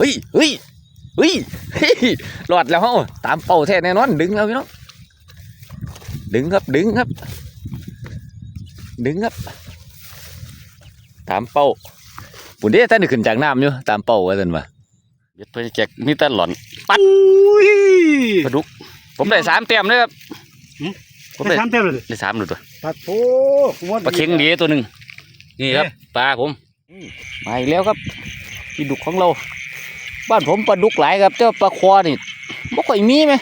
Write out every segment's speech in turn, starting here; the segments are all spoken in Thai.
เฮ้ยเฮ้ยเฮ้ยเฮ้ยรอดแล้วเฮาตามเป้าแท้แน่นอนดึงแล้วพี่น้องดึงครับดึงครับ ดึงครับ ตามเป้าปุ่นเด้ท่านได้ขึ้นจากน้ำอยู่ตามเป้าว่าซั่นว่าเบ็ดเพื่อแจกมีแต่หลอนปัดอุ้ยปลาดุกผมได้สามเต็มเลยครับหืมผมได้ได้สามเต็มเลยได้สามเลยตัวปัดโถผมว่ปลาเค็งดีตัวหนึ่งนี่ครับปลาผมมาอีกแล้วครับพี่ดุกของเรา บ้านผมปลาดุกหลายครับแต่ว่าปลาควานี่บ่ค่อยมีไหม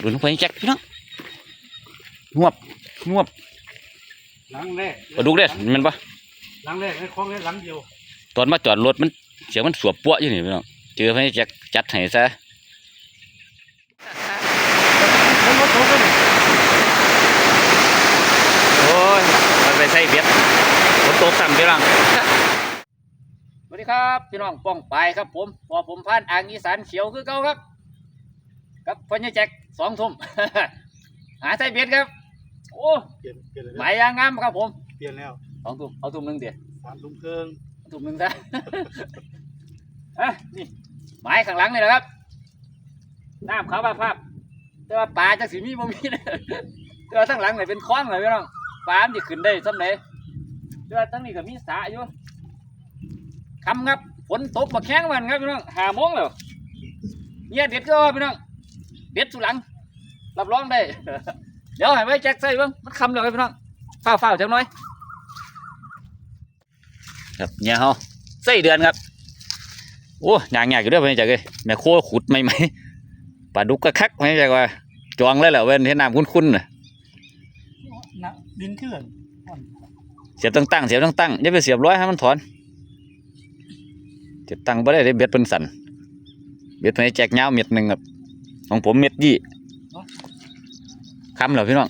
ดูน้องไปแจ็คพี่น้องงวบงวบหลังแรกปลาดุกเด้อแมันปะหลังแรกในคลองนี้หลังเดียวตอนมาจอดรถมันเสียงมันสวบปั้วอยู่นี่พี่น้องเจอไปแจ็คจัดให้ซะผมว่าโตกันโอ้ยมันไปใส่เบ็ดฝนตกซ้ำพี่น้องสวัสดี ครับ พี่น้องป้องไปายครับผมพอผมผ่านอ่างอีสานเขียวคือเก่าครับกับพ่อใหญ่แจ็คสองทุ่มหาใส่เบ็ดครับ โอ้เปลี่ยนเปลี่ยนเลยหมายยางงามครับผมเปลี่ยนแล้วสองทุ่มเอาทุ่มหนึ่งเดียวสามทุ่มครึ่งเอาทุ่มหนึ่งซะ อะนี่หมายข้างหลังนี่แหละครับน้ำขาวภาพภาพแต่ว่าปลาจักสีมีบ่มีนะแต่ว่าทั้งหลังนี่เป็นคลองเลยพี่น้องปลามันจะขึ้นได้สำไหนแต่ว่าทั้งนี้ก็มีสระอยู่ คำครับฝนตกมาแข้งมันครับพี่น้องหาโมงแล้วเนี่ยเด็ดก็ว่าพี่น้องเด็ดสุดหลังรับรองได้ เดี๋ยวให้ไว้แจ็คใส่เบ้างมันคำแล้วครับพี่น้องฝ้าวฝ้าวๆจังหน่อย ครับเนี่ยเฮาใส่เดือนครับโอ้ยางยากอยู่เด้วยพี่จักเลยแม่โคขุดไม่ไหมปลาดุกก็คักไม่ใช่ว่าจองเลยแหละเว้นเห็นน้ำคุ้นๆน่ะนะดินเถื่อนเสียบตั้งๆเสียบตั้งๆอย่าไปเสียบร้อยให้มันถอน เสียบตั้งบ่ได้ได้เบ็ดเป็นสันเบ็ดในแจกยาวเม็ดหนึ่งครับของผมเม็ดยี่คำเหรอพี่น้อง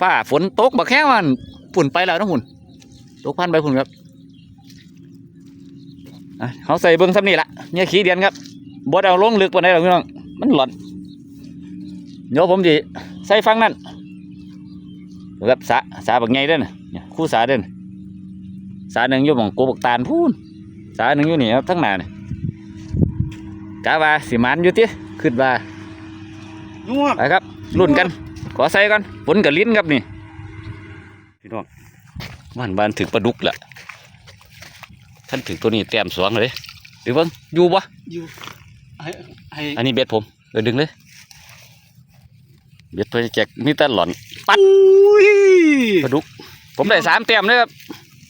ฟ้าฝนตกบักแค่มันฝุ่นไปแล้วนะหุ่นตกพันไปฝุ่นครับเขาใส่เบิ้งซ้ำนี่ละเนี่ยขี้เดียนครับบ่ได้เอาลงลึกปานใดหรอกพี่น้องมันหลอนเดี๋ยวผมจะใส่ฟังนั่นครับสาสาบักไงเด้อน่ะเนี่ยคู่สาเด้อน่ะสาหนึ่งอยู่หมองโกบกตาลพูน สาหนึ่งอยู่นี่ครับทั้งหน้านี่กาว่าสิมันอยู่ติขึ้นว่านัวไปครับรุ่นกัน ขอใส่กันฝนกับลิ้นครับนี่พี่น้องบ้านบ้านถึงปลาดุกละท่านถึงตัวนี้แต้มสวงเลยหรือเบิ้งอยู่ปะอยู่ให้ให้อันนี้เบ็ดผมเออดึงเลยเบ็ดเพื่อแจกมีแต่หล่อนปัดอุ้ยปลาดุก ผมได้สามแต้มเลยครับ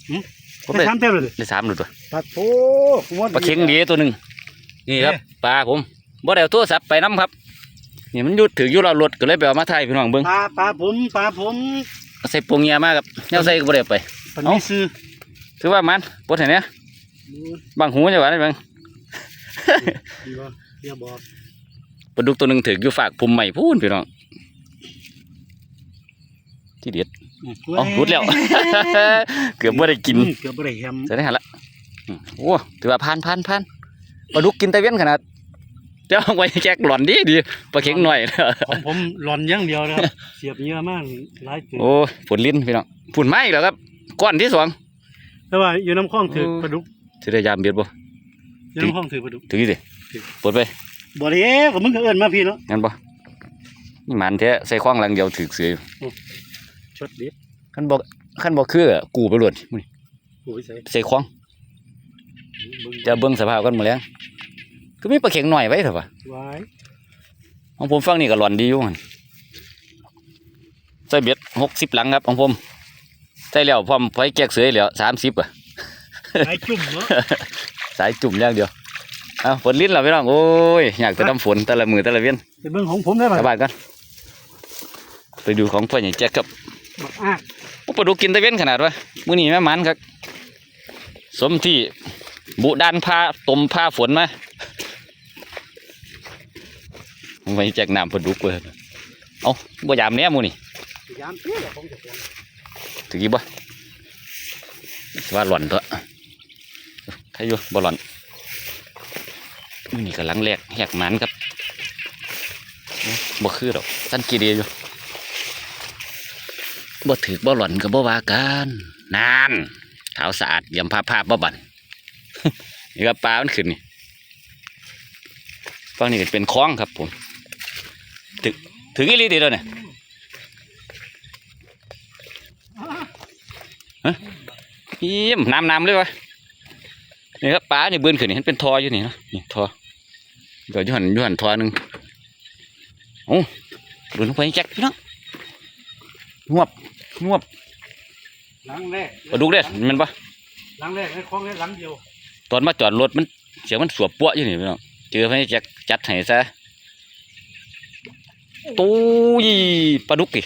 หืม ผมได้ได้สามเต็มเลยได้สามเลยตัวปัดโถผมว่าปลาเค็งดีตัวหนึ่งนี่ครับปลาผมบ่ได้เอาโทรศัพท์ไปน้ำครับนี่มันอยุดถืออยู่เรารถก็เลยไปเอามาถ่ายพี่น้องเบิ้งปลาปลาผมปลาผมใส่ปวงเงียมากครับแนวใส่ก็บ่ได้เอาไป ปันนี้ซื้อถือว่ามันปวดเห็นเนี้ยบางหูจะว่าได้บ้างดีบ่เดี๋ยวบอกปลาดุกตัวหนึ่งถืออยู่ฝากพุ่มใหม่พูนพี่น้องที่เด็ด อ๋อรุดแล้ว เกือบไม่ได้กินอืมเกือบไม่ได้แฮมจะได้หันละอืมโอ้ถือว่าพันพันพันปลาดุกกินตะเวียนขนาด เจ้าไว้แจกหล่อนดีดีปลาเข็งหน่อยของผมหลอนอย่างเดียวนะครับเสียบเยอะมากหลายเกินโอ้ยฝนลิ้นพี่น้องฝนไหม้แล้วครับก้อนที่สองแต่ว่าอยู่น้ำคลองถือโอ้ปลาดุกถือได้ยามเบียดบ่อยู่น้ำคลองถือปลาดุกถือดิปลดไปบ่ได้ก็มึงก็เอิ้นมาพี่เนาะงั้นบ่นี่มันแท้ใส่ข้องหลังเดียวถือเสืออยู่ ชดเด็ดขั้นบ่ขั้นบ่คือกูไปหลวดมื้อนี้โอ้ยใส่ใส่ข้องเบิ่งจะเบิ่งสภาพกันหมดแล้วก็มีปลาเข็งหน่อยไว้เถอะวะไว้ของผมฟังนี่ก็หลอนดีอยู่มันใส่เบ็ดหกสิบหลังครับของผมใส่แล้วพร้อมไฟแจกเสือแล้วสามสิบอะไอ้จุ่มเนาะสายจุ่มอย่างเดียวเอาฝนลิ้นเหรอพี่น้องโอ้ยอยากจะน้ำฝนแต่ละมือแต่ละเวียนไปเบิ่งของผมได้กป่ะลับบ้านกันไปดูของพ่อใหญ่แจ็คครับ บักอากโอ้ปลาดุกกินตะเวนขนาดวะมื้อนี้แม่มันครับ สมที่บุดานพาตมพาฝนมาไว้แจกน้ำปลาดุกเลยเอาบ่ยามเนี้ยมูนี่ยามเตี้ยของเจะถือกี่บ่ว่าหล่อนเถอะใครอยู่บ่หล่อนมื้อนี่กำลังแหลกแหกมันครับบ่คือดอกสั้นกี่เดียอยู่ บ่ถือบ่หล่อนก็บ่ว่ากันนานขาวสะอาดยี่ยมภาพภาพบ่บันนี่ครับปลามันขึ้นนี่ฝั่งนี้ก็เป็นคล้องครับผม ถึงถึงอีลีเดียวเนี่ยฮะยิ้มน้ำน้ำเลยวะนี่ครับปลาเนี่เบื้นขึ้นนี่เห็นเป็นทออยู่นี่นะนี่ทอเดี๋ยวอยูหันอยูหันทอหนึ่งโอ้ดูลงไปแจ็คพี่น้องงวบ งวบหลังแรกปลาดุกเด้อแมันปะหลังแรกในคลองแรกหลังเดียวตอนมาจอดรถมันเสียงมันสวบปั้วอยู่นี่พี่น้องเจอพี่แจ็คจัดให้ซะตู้ยปลาดุกดิ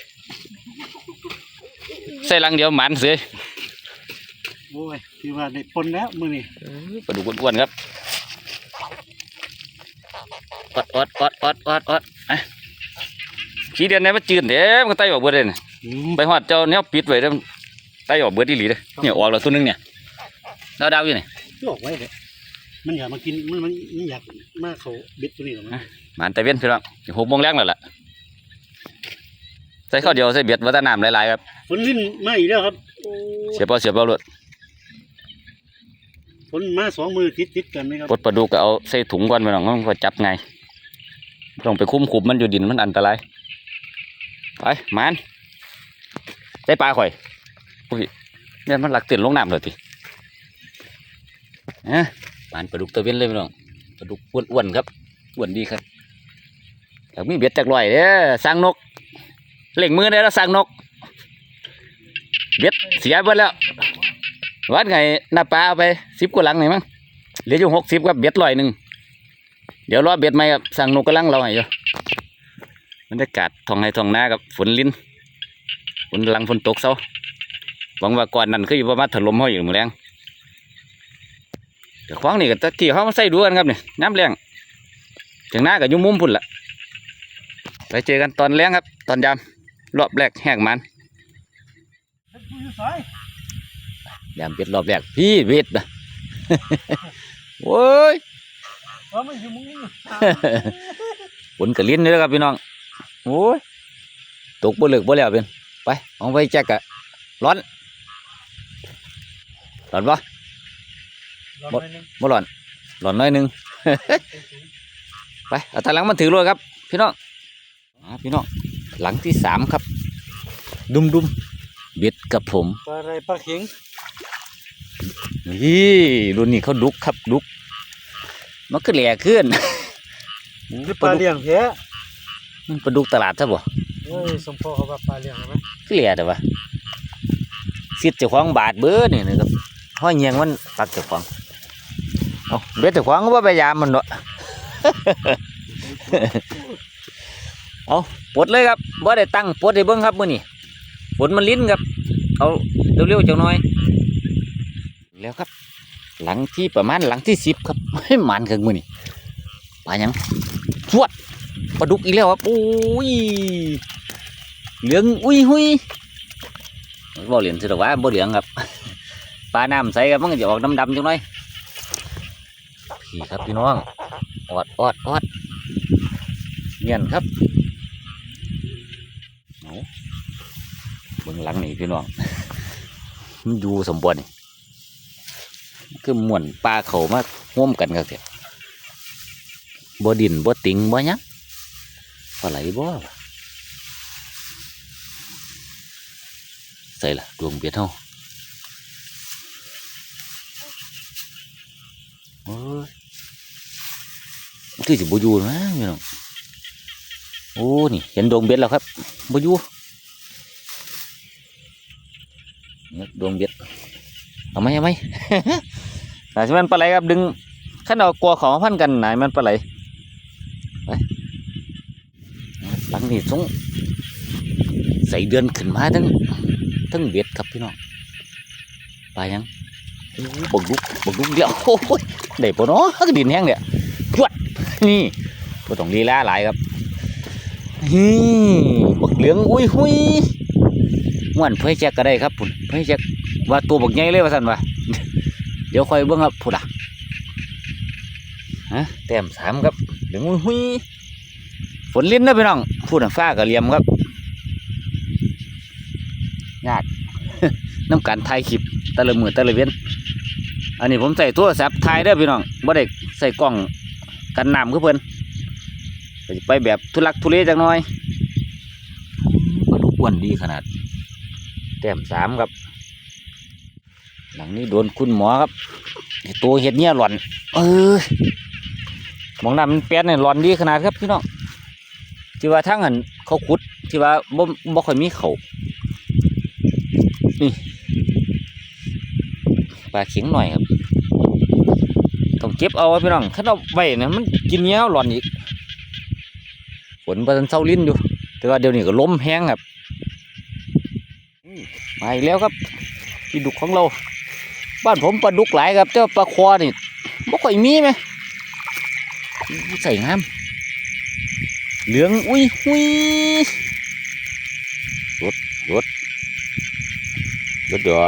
ใส่ลังเดียวหมันเสียโอ้ยที่ว่าได้ปนแล้วมื้อนี้ปลาดุกอ้วนๆครับอดอดอดอดอดอดอะขี้เดือนไหนมันจืดเด้มันก็ไต่ออกเบิดเลยน่ะอืม ไปหอดเจ้าแนวปิดไว้เด้อมันไต่ออกเบิดอีหลีเด้อเนี่ยออกแล้วตัวหนึงเนี่ยดาวดาวๆอยู่นี่ออกไว้เด้มันอยากมากินมันมันมันอยากมาเขาเบ็ดตัวนี้หรอมั้งหมันแต่เว้นพี่น้องหกโมงแรงแล้วล่ะใส่ข้าวเดียวใส่เบียดวัฒน้ำหลายๆครับฝนลิ้นมาอีกแล้วครับโอ้เสียบเอาเสียบเอาเลยฝนมาสองมือติดติดๆกันไหมครับปลดปลาดุกก็เอาใส่ถุงก่อนพี่น้องมันก็จับไงต้องไปคุ้มคุมมันอยู่ดินมันอันตรายไปหมัน ได้ปลาข่อยอุ้ยเนี่ยมันหลักเตือนลงน้ำเลยทีเอ๊ะหมันปลาดุกตัวเวนเลยพี่น้องปลาดุกอ้วนๆครับอ้วนดีครับอยากมีเบ็ดจากลอยเด้อสร้างนกเล่งมือได้แล้วสร้างนก เบ็ดเสียไปแล้ววัดไงหน้าปลาเอาไปสิบกว่าหลังนี่มั้งเหลืออยู่หกสิบกับเบ็ดลอยหนึ่งเดี๋ยวรอเบ็ดไหมครับสั่งนกกระลังเราให้อยู่บรรยากาศท้องไห้ท้องนากับฝนลิ้น ฝนหลังฝนตกเซาหวังว่าก่อนนั้นคือยู่ประมาณถล่มเขาอยู่มือแรงแต่ควางนี่ก็ตะกี้เขามาใส่ดูกันครับเนี่ยน้ำแรงถึงหน้ากับยุ่มมุมพุ่นละไปเจอกันตอนแรงครับ ตอนยามรอบแรกแหกมันยู่สามเบ็ดรอบแรกพี่เบ็ดนะโว้ยว่ามันยู่มึงนี่ฝนกระลิ้นนี่แหละครับพี่น้องโอ้ยตกบ่เลิกบ่แล้วเป็น ไปเอาไปแจ็คอะร้อน ร้อนปะรอหน่อยหนึงบ่ร้อน ร้อนน้อยหนึง ไปเอาทางหลังมันถือรถครับ พี่น้องอ่าพี่น้องหลังที่สามครับ ดุมดุมเบ็ดกับผมปลาอะไรปลาเข็งนี่รุ่นนี้เขาดุกครับดุก มันก็แหล่ขึ้นคือปลาเลี้ยงแท้มันปลาดุกตลาดซะบ่ เอ้ยสมพอเขาว่าปลาเลี้ยงใช่ไหมคือเหลียแต่ว่าสิทธิ์เจ้าของบาทเบ้อนี่นะครับห้อยเงียงมันปักเจ้าของเอาเบ็ดเจ้าของก็ว่าไปยามมันเนาะ เอาปลดเลยครับบ่ได้ตั้งปลดให้เบิ่งครับมื้อนี้ฝนมันลิ้นครับ เอาเร็วๆจังหน่อย แล้วครับ หลังที่ประมาณหลังที่สิบครับให้หมันกันมื้อนี้ปลาหยังสวดปลาดุกอีกแล้วครับโอ้ย เหลืองอุ้ยหุยบ่เหลืองสิหรอกว่าบ่เหลืองครับปลาน้ำใสครับมันจะออกดำๆจังหน่อยพี่ครับพี่น้องออดออดออดเงียนครับเอาเบิ่งหลังนี่พี่น้องมันอยู่สมบูรณ์นี่คือม่วนปลาเขามาห่วมกันครับเสียบ่ดินบ่ติงบ่ยังปลาไหลบ่วะ ใส่ละดวงเบียดเฮาโอ้ยที่สิบอยู่นะพี่น้องโอ้นี่เห็นดวงเบ็ดแล้วครับบอยู่เนี่ยดวงเบ็ดเอาไหมเอาไหมแต่ที่มันปลาไหลครับดึงขั้นเอากลัวของพันกันไหนมันปลาไหลหลังนี้สงใส่เดือนขึ้นมาทั้ง ทั้งเบ็ดครับพี่น้องปลายังโอ้บักลุกบักลุกเดียวโอ้ยได้ปะเนาะก็ดินแห้งเนี่ยจวดนี่ก็ต้องลีลาหลายครับนี่บักเหลืองอุ้ยหุยม่วนเพื่อแจ็คก็ได้ครับพุ่นเพื่อแจ็คว่าตัวบักใหญ่เลยว่าสั่นว่าเดี๋ยวค่อยเบิ่งครับพุ่นอะฮะแต้มสามครับเหลืองอุ้ยหุยฝนลิ้นนะพี่น้องพูดน่ะฟ้าก็เหลี่ยมครับ น้ำกันถ่ายคลิปแต่ละมือแต่ละเว้นอันนี้ผมใส่โทรศัพท์ถ่ายเด้อพี่น้องบ่ได้ใส่กล้องกันน้ำคือเพิ่นก็สิไปแบบทุลักทุเลจังหน่อยปลาดุกอ้วนดีขนาด แต้มสามครับ หลังนี้โดนคุณหมอครับไอ้ตัวเห็ดเนี่ยหล่อน เออมองน้ำมันเปลี่ยนเนี่ยหล่อนดีขนาดครับพี่น้องที่ว่าทั้งอันเขาขุดที่ว่าบ่บ่ค่อยมีเขานี่ ปลาเข็งหน่อยครับต้องเก็บเอาไว้พี่น้องถ้าเราไว้เนี่ยมันกินเงี้ยวหล่อนอีกฝนประทันเศร้าลิ้นอยู่ แต่ว่าเดี๋ยวนี้ก็ล้มแห้งครับมาอีกแล้วครับพี่ดุกของเรา บ้านผมปลาดุกหลายครับแต่ว่าปลาควานี่บ่ค่อยมีไหมใส่งามเหลืองอุ้ยหุยรถรถรถเดี๋ยว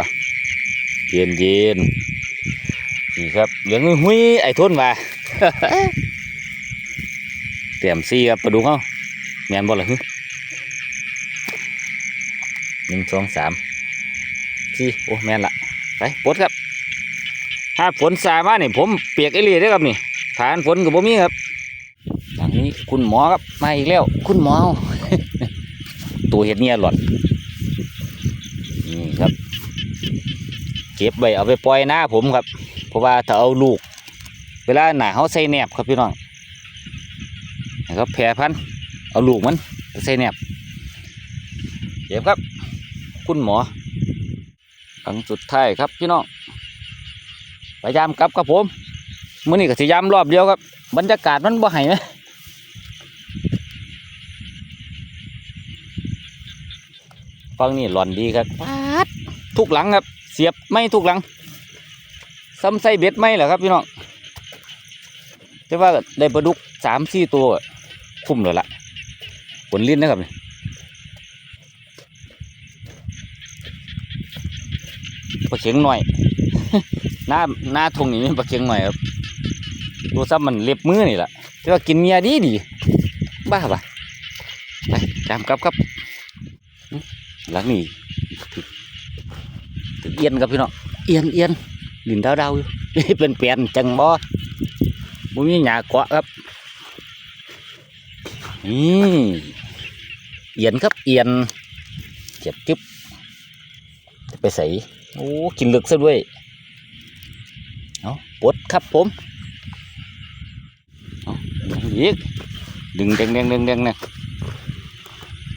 เย็นเย็นนี่ครับเหลืองอุ้ยไอ้ทนว่าเตรียมซี่ครับไปดุกเขาแมนบ่ล่ะฮึหนึ่งสองสามสี่โอ้แมนละไปปดครับถ้าฝนสายมาเนี่ยผมเปียกไอเลียได้อครับนี่ฐานฝนกับบ่มีครับหลังนี้คุณหมอครับมาอีกแล้ว คุณหมอตัวเห็ดเนี่ยหลอดนี่ครับ เก็บไว้เอาไปปล่อยหน้าผมครับ เพราะว่าถ้าเอาลูก เวลาหนาเขาใส่แหนบครับพี่น้องให้เขาแพร่พันธุ์เอาลูกมันไปใส่แหนบเก็บครับ คุณหมอครั้งสุดท้ายครับพี่น้องพยายามกลับครับผมมื้อนี้ก็สิยามรอบเดียวครับ บรรยากาศมันบ่ให้ไหมฟังนี่หลอนดีครับปาดทุกหลังครับเสียบไม่ทุกหลังซ้ำใส่เบ็ดไม่เหรอครับพี่น้องแต่ว่าได้ปลาดุกสามสี่ตัวคุ้มเลยละผลลิ้นนะครับนี่ปลาเข็งหน่อย หน้าหน้าทงนี่มีปลาเค็งหน่อยครับตัวซ้ำมันเล็บมือนี่แหละแต่ว่ากินเมียดีดีบ้าปะไปจามกลับครับหลังนี่ถึกถึก เอียนครับพี่น้องเอียนเอียนดินดาวดาวๆอยู่นี่เป็นเปลี่ยนจังบ่บ่มีหญ้าเกาะครับนี่เอียนครับเอียนเจ็บจึ๊บจะไปใส่โอ้กินลึกซะด้วยเอาปลดครับผมเอาอีกดึงแดงแดงแดงแดงเนี่ย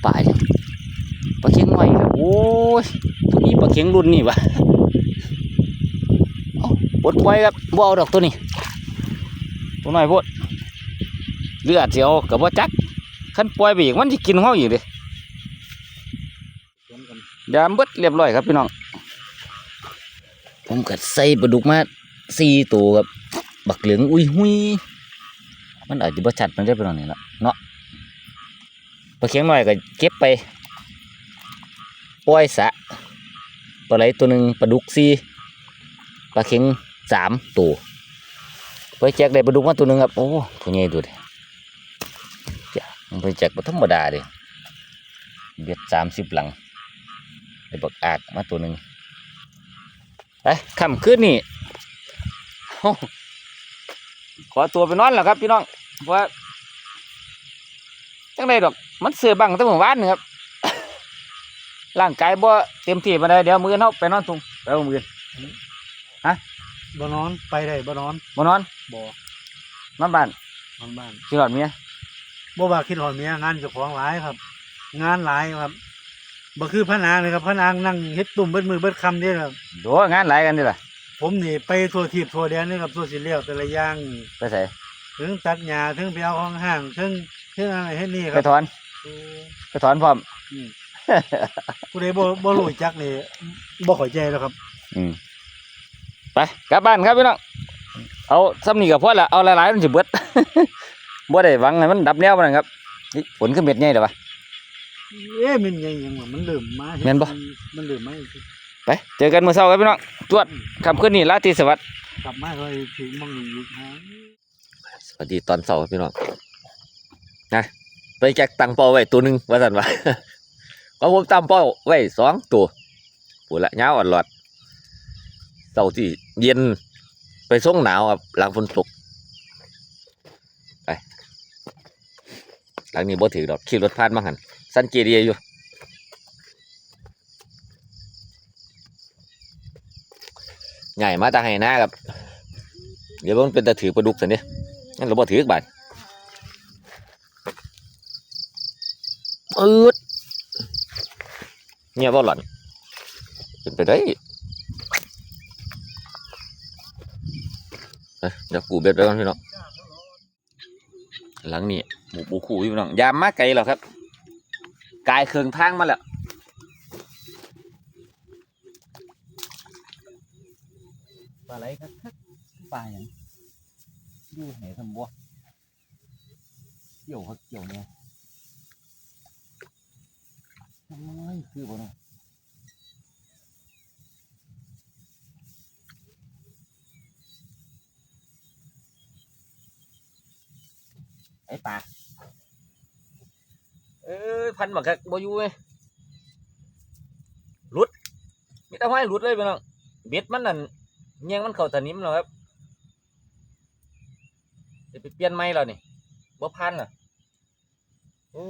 ปลายังปลาเค็งหน่อยครับโอ้ยตัวนี้ ปลาเค็งรุ่นนี่วะปดไว้ครับบ่เอาดอกตัวนี้ตัวน้อยพดเลือดเสียวกับว่าจักขั้นปล่อยไปอีกมันจะกินเขาอยู่เดิยามเบิดเรียบร้อยครับพี่น้อง ผมกัดใส่ปลาดุกมาสี่ตัวครับ บักเหลืองอุ้ยหุยมันอาจจะบ่ชัดมันได้เป็นองนี่ละเนาะปลาเข็งหน่อยก็เก็บไปปล่อยสะ ปลาไหลตัวหนึ่งปลาดุกสี่ปลาเข็งสามตัวไปแจกได้ปลาดุกมาตัวหนึ่งครับโอ้ตัวใหญ่ดูดิจ้ะมันไปแจกบ่ธรรมดาเดิเบ็ดสามสิบหลังได้บักอากมาตัวหนึ่งไปค่ำคืนนี่ขอตัวไปนอนแล้วครับพี่น้องเพราะจังไดดอกมันเสือบังตั้งแต่วานนี่ครับ ร่างกายบ่เต็มที่มาได้เดี๋ยวมือเนาไปนอนทุ่งไปเอามือบ่นอนไปได้บ่นอนมานอนบ่นอนบ้านนอนบ้านสิหลอดเมียบ่ว่าคิดหอดเมียงานเจ้าของหลายครับ งานหลายครับบ่คือพระนางเลยครับพระนางนั่งเฮ็ดตุ่มเบิดมือเบิดคำเด้ครับโดงานหลายกันนี่ล่ะผมนี่ไปทั่วทิพย์ทั่วแดนนี่ครับทั่วสิเลี้ยวแต่ละอย่างไปใส่ถึงตัดหญ้าถึงไปเอาของห้างถึงถึงอะไรเฮ็ดนี่คไปรับถอนไปถอนพร้อมอืม ผู้ใดบ่บ่รู้จักนี่บ่เข้าใจแล้วครับ อืมไปกลับบ้านครับพี่น้องเอาซ้ำนี่กับพอละเอาหลายๆมันสิเบิด บ่ได้หวังให้มันดับแนวมันครับนี่ฝนขึ้นเม็ดใหญ่เด้อวะ เอ๊ะมันยังยังว่ามันเริ่มมาเฮ็ดแม่นบ่ มันเริ่มมาไปเจอกันมื้อเช้าครับพี่น้องจวดค่ำคืนนี้ราตรีสวัสดิ์กลับมาเลยถึงมองอีกฮะสวัสดีตอนเสาร์ครับพี่น้องนะไปแจกตังเป้าไว้ตัวหนึ่งว่าสันว่า ของผมตั้งเป้าไว้สองตัวปูละเงาวอ่อนหลอดเสาที่เย็นไปส่งหนาวครับหลังฝนตกไปหลังนี้บ่ถือดอกขี่รถผ่านมาหันสันเกตเดียอยู่ใหญ่มาตาให้หน้าครับ เดี๋ยวมันเป็นตาถือปลาดุกสันเนี่ยงั้นเราบ่ถือกบาดอืด เนี่ยบ่หล่อนเป็นไปได้เดี๋ยวกูเบ็ดไปก่อนพี่น้องหลังนี้หมูปูขู่พี่น้องยามมาไกลแล้วครับกายเคืองทางมาแล้วปลาไหลครับปลาอย่างอยู่ไหนทำบัวเกี่ยวครับเกี่ยวเนี่ย อ้ยคือบ่เนาะไอ้ปลาเอ้ยพันบักคักบ่อยู่เว้ยหลุดมีแต่ห้อยหลุดเลยพี่น้องเบ็ดมันนั่นแยงมันเข้าตะนิ่มแล้วครับจะไปเปลี่ยนไม้แล้วนี่บ่พันอะโอ้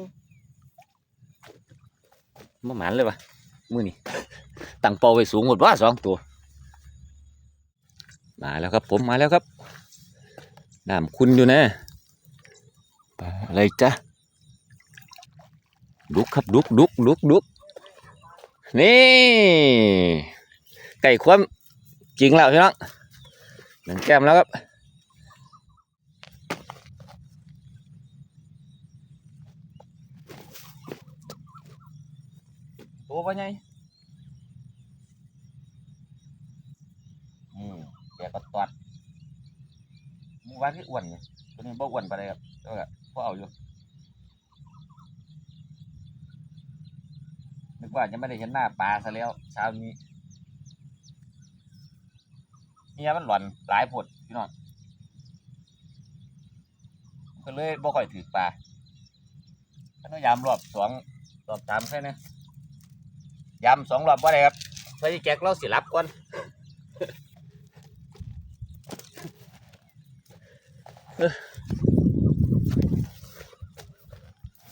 บ่หมันเลยวะมือนี่ตั้งเป้าไว้สูงหมดว่าสองตัว มาแล้วครับผมมาแล้วครับน้ำคุณอยู่นะอะไรจ๊ะดุกครับดุกดุกดุกดุกนี่ไก่ความจริงแล้วพี่น้องหนังแก้มแล้วครับ โอ้ปะไงนี่แกก็ตอดหมูวานที่อ้วนเนี่ยตัวนี้บ่อ้วนไปเลยครับเออพอเอาอยู่นึกว่าจะไม่ได้เห็นหน้าปลาซะแล้วเช้านี้เนี่ยมันหล่อนหลายผดพี่น้องก็เลยบ่ค่อยถือปลาพยายามรอบสองรอบสามแค่นี้ ยำสองรอบว่าไรครับเพื่อที่แจ็คเราสิรับก่อน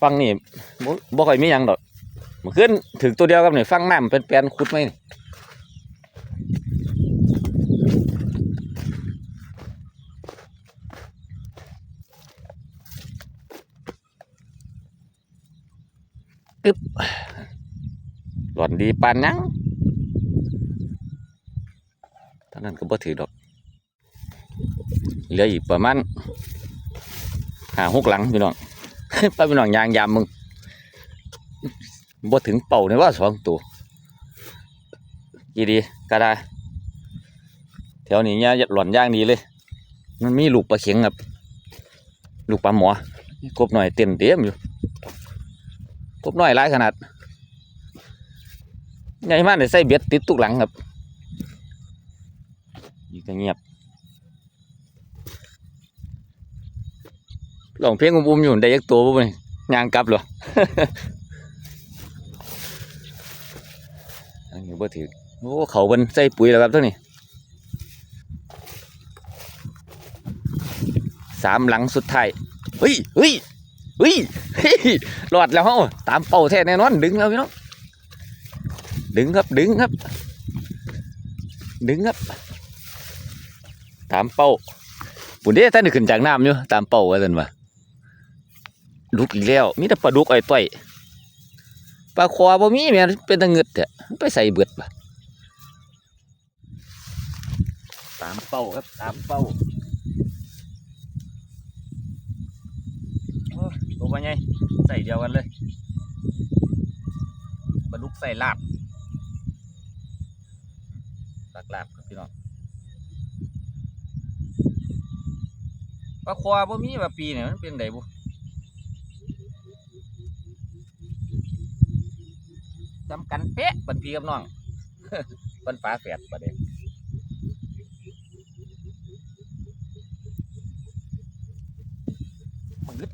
ฟังนี่บ่บ่ค่อยมีหยังดอกเมื่อคืนถึงตัวเดียวกับนี่ฟังน้ำเป็นแปลนขุดไหมนี่อึ๊บหล่อ นดีปานนังตอนนั้นก็บ่ถือดอก เหลืออีกประมาณหาหกหลังพี่น้องไปพี่น้องยางยามมึงบ่ถึงเป่าเนี่ยว่าสองตัวกี่ดีก็ได้แถวนี้เนี่ยหล่อนย่างดีเลย มันมีลูกปลาเข็งครับลูกปลาหมอกบหน่อยเต็มเต็มอยู่กบหน่อยหลายขนาด ใหญ่มากเลยใส่เบ็ดติดทุกหลังครับอยู่ก็เงียบหลงเพลงอุ้มๆอยู่ได้ยักตัวปุ๊บนี่ยางกลับเหรออันนี้บ่ถือโอ้เขาเป็นใส่ปุ๋ยแล้วครับท่านี้สามหลังสุดท้ายเฮ้ยเฮ้ยเฮ้ยเฮ้ยรอดแล้วเฮาตามเป้าแท้แน่นอนดึงแล้วพี่น้อง ดึงครับดึงครับ ดึงครับ ตามเป้าปุ่นเด้ท่านได้ขึ้นจากน้ำอยู่ตามเป้าว่าซั่นว่าดุกอีกแล้วมีแต่ปลาดุกไอ้ต้อยปลาคอบ่มีแม่เป็นตะเงึดแท้มันไปใส่เบิดบ่ะตามเป้าครับตามเป้าโอ้ยตัวว่าไงใส่เดียวกันเลยปลาดุกใส่ลาบ ตักลาบครับพี่น้องปลาคอบ่มีว่าปีเนี่ยมันเป็นไดบุจำกันเป๊ะบันพีกับน้องบันฟ้าแฝดประเด็นมันลึก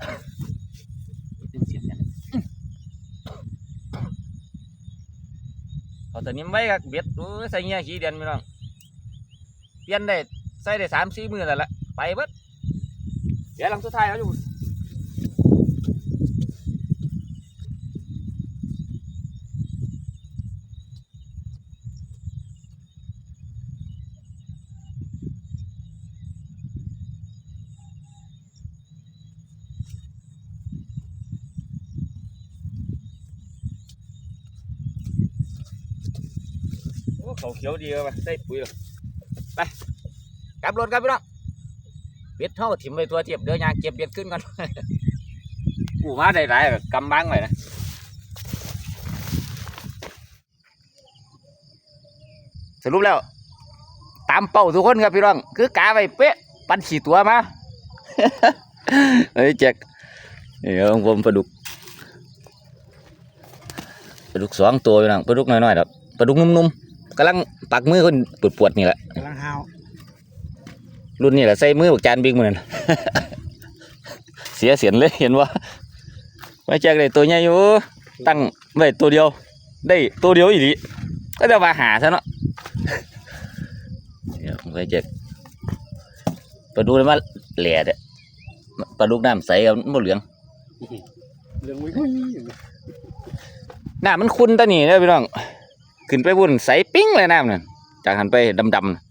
เป็นเสียงอย่าง เอาแต่นี้ไว้กับเบ็ดโอ้ยใส่เงี้ยขี้เดียนไม่น้องเปลี่ยนได้ใส่ได้สามสี่มือแล้วละไปเบิดเดี๋ยวหลังสุดท้ายเขาอยู่ เขาเขียวดีเลยใส่ปุ๋ยเลยไปกลับรถครับพี่น้องเบ็ดเท่าถิ่มไปตัวเทียบเดี๋ยวยางเก็บเบ็ดขึ้นกันกูมาได้หลายแบบกำบังไว้นะสรุปแล้ว ตามเป้าทุกคนครับพี่น้องคือกาไว้เป๊ะ ปันขี่ตัวมาเฮ้ยแจ็คนี่ของผมปลาดุกปลาดุกสองตัวพี่น้องปลาดุกน้อยๆครับปลาดุกนุ่มๆ กำลังปักมือคนปวดๆนี่แหละกำลังห้าวรุ่นนี้แหละใส่มือบักจานบิ๊กมือนั่นเสียเสียนเลยเห็นว่าไม่แจกได้ตัวใหญ่อยู่ ตั้งไว้ตัวเดียว ได้ตัวเดียวอีหลีก็จะมาหาซะเนาะเดี๋ยวไม่แจกปลาดูเลยมาแหล่เด้อปลาดุกน้ำใสกับมดเหลืองเรื่องวิ่งน้ำมันคุ้นตะนี่เด้อพี่น้อง ขึ้นไปบนใสปิ้งเลยน้ำนั่นจากหันไปดำๆน่ะ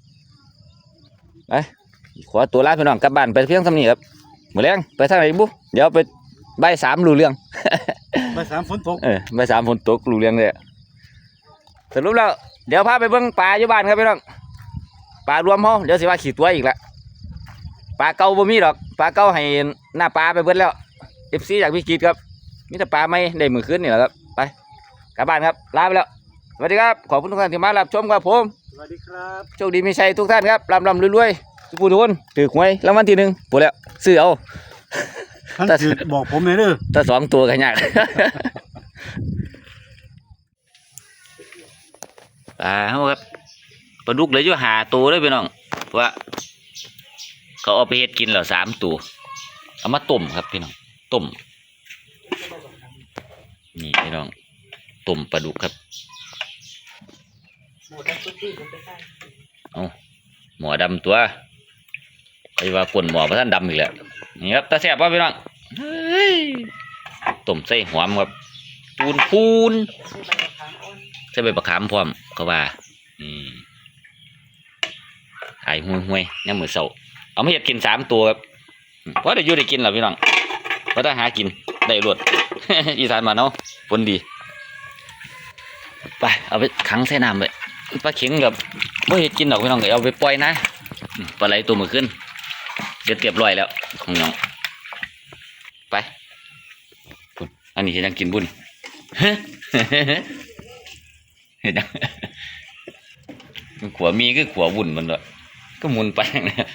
ไปขอตัวลาพี่น้องกลับบ้านไปเพียงสำนี้ครับมือแรงไปทางไหนบุเดี๋ยวไปใบายสามรู้เรื่องไปสามฝนตกเออใบายสามฝนตกรู้เรื่องเลยสรุปแล้วเดี๋ยวพาไปเบิ่งปลาอยู่บ้านครับพี่น้องปลารวมเฮาเดี๋ยวสิว่าขี่ตัวอีกละปลาเก่าบ่มีดอกปลาเก่าให้หน้าปลาไปเบิดแล้วเอฟซีจากพี่กีดครับมีแต่ปลาไม่ได้มือขึ้นนี่แหละครับไปกลับบ้านครับลาไปแล้ว สวัสดีครับ ขอบคุณทุกท่านที่มารับชมครับผม สวัสดีครับโชคดีมีชัยทุกท่านครับร่ำร่ำรวยๆทุกผู้ทุกคนถือหวยรางวัลที่หนึ่งปวดแล้วซื้อเอาท่านแต่คือบอกผมเลยเด้อถ้าสองตัวกันยากอ่าครับปลาดุกเหลืออยู่หาตัวเลยพี่น้องเพราะว่าเขาเอาไปเฮ็ดกินแล้วสามตัวเอามาต้มครับพี่น้องต้มนี่พี่น้องต้มปลาดุกครับ เอาหมอดำตัวไอ้ว่าคนหมอพระท่านดำอีกแล้วนี่ครับตาแสบป่ะพี่น้องต้มใส่หอมครับปูนปูนใส่ใบมะขามพร้อมเขาว่าอืมหายห่วยห่วยนี่มือเสาเอาไมาเห็ดกินสามตัวครับเพราะเดี๋ยวอยู่ได้กินแล้วพี่น้องเพราะถ้าหากินได้รวดอีสานมาเนาะผลดี ไป เอาไปขังใส่น้ำไป ปลาเข็งกับว่าเห็ดกินดอกพี่น้องก็เอาไปปล่อยนะปลาไหลตัวมือขึ้นเสร็จเรียบร้อยแล้วของน้องไปพุ่นอันนี้เห็นยังกินบุญเห็นยังขวามีคือขวาบุญมันเลยก็มุนไปนะ